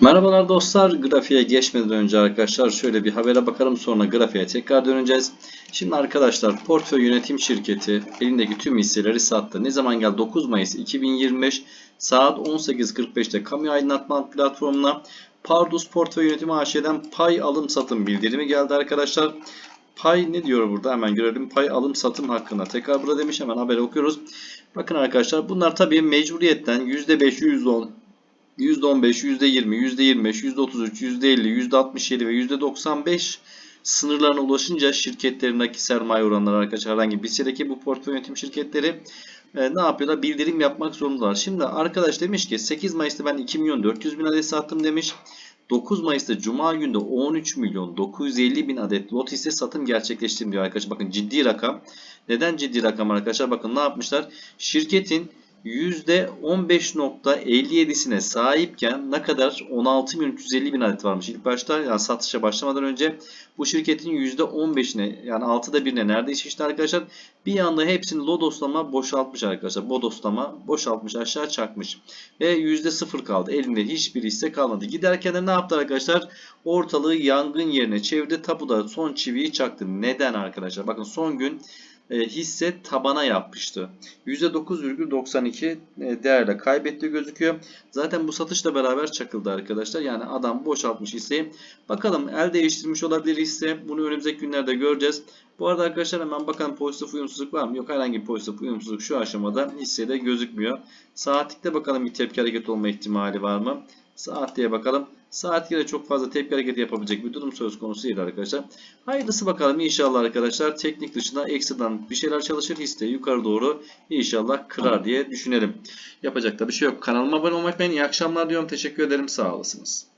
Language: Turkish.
Merhabalar dostlar. Grafiğe geçmeden önce arkadaşlar şöyle bir habere bakalım sonra grafiğe tekrar döneceğiz. Şimdi arkadaşlar portföy yönetim şirketi elindeki tüm hisseleri sattı. Ne zaman geldi? 9 Mayıs 2025 saat 18.45'te kamu aydınlatma platformuna Pardus Portföy Yönetimi AŞ'den pay alım satım bildirimi geldi arkadaşlar. Pay ne diyor burada hemen görelim. Pay alım satım hakkında tekrar burada demiş hemen haberi okuyoruz. Bakın arkadaşlar bunlar tabii mecburiyetten %5, %10, %15, %20, %25, %33, %50, %67 ve %95 sınırlarına ulaşınca şirketlerindeki sermaye oranları arkadaşlar herhangi bir hissedeki bu portföy yönetim şirketleri e, ne yapıyorlar? Bildirim yapmak zorundalar. Şimdi arkadaş demiş ki 8 Mayıs'ta ben 2 milyon 400 bin adet sattım demiş. 9 Mayıs'ta Cuma günde 13 milyon 950 bin adet lot hisse satım gerçekleştirdim diyor arkadaşlar. Bakın ciddi rakam. Neden ciddi rakam arkadaşlar? Bakın ne yapmışlar? Şirketin %15.57'sine sahipken ne kadar 16.350 bin adet varmış. İlk başta yani satışa başlamadan önce bu şirketin %15'ine yani 6'da 1'ine neredeyse işte arkadaşlar bir anda hepsini lodoslama boşaltmış arkadaşlar. Bodoslama boşaltmış aşağı çakmış. Ve %0 kaldı. Elinde hiçbir hisse kalmadı. Giderken de ne yaptı arkadaşlar? Ortalığı yangın yerine çevirdi. Tapuda son çiviyi çaktı. Neden arkadaşlar? Bakın son gün hisse tabana yapmıştı. %9,92 e, değerle kaybetti gözüküyor. Zaten bu satışla beraber çakıldı arkadaşlar. Yani adam boşaltmış hisseyi. Bakalım el değiştirmiş olabilir hisse. Bunu önümüzdeki günlerde göreceğiz. Bu arada arkadaşlar hemen bakalım pozitif uyumsuzluk var mı? Yok herhangi bir pozitif uyumsuzluk şu aşamada hissede gözükmüyor. Saatlikte bakalım bir tepki hareket olma ihtimali var mı? Saatliğe bakalım. Saatliğe çok fazla tepki hareketi yapabilecek bir durum söz konusu değil arkadaşlar. Hayırlısı bakalım inşallah arkadaşlar. Teknik dışında ekstradan bir şeyler çalışır. Hisse yukarı doğru inşallah kırar diye düşünelim. Yapacak da bir şey yok. Kanalıma abone olmayı unutmayın. İyi akşamlar diyorum. Teşekkür ederim. Sağ olasınız.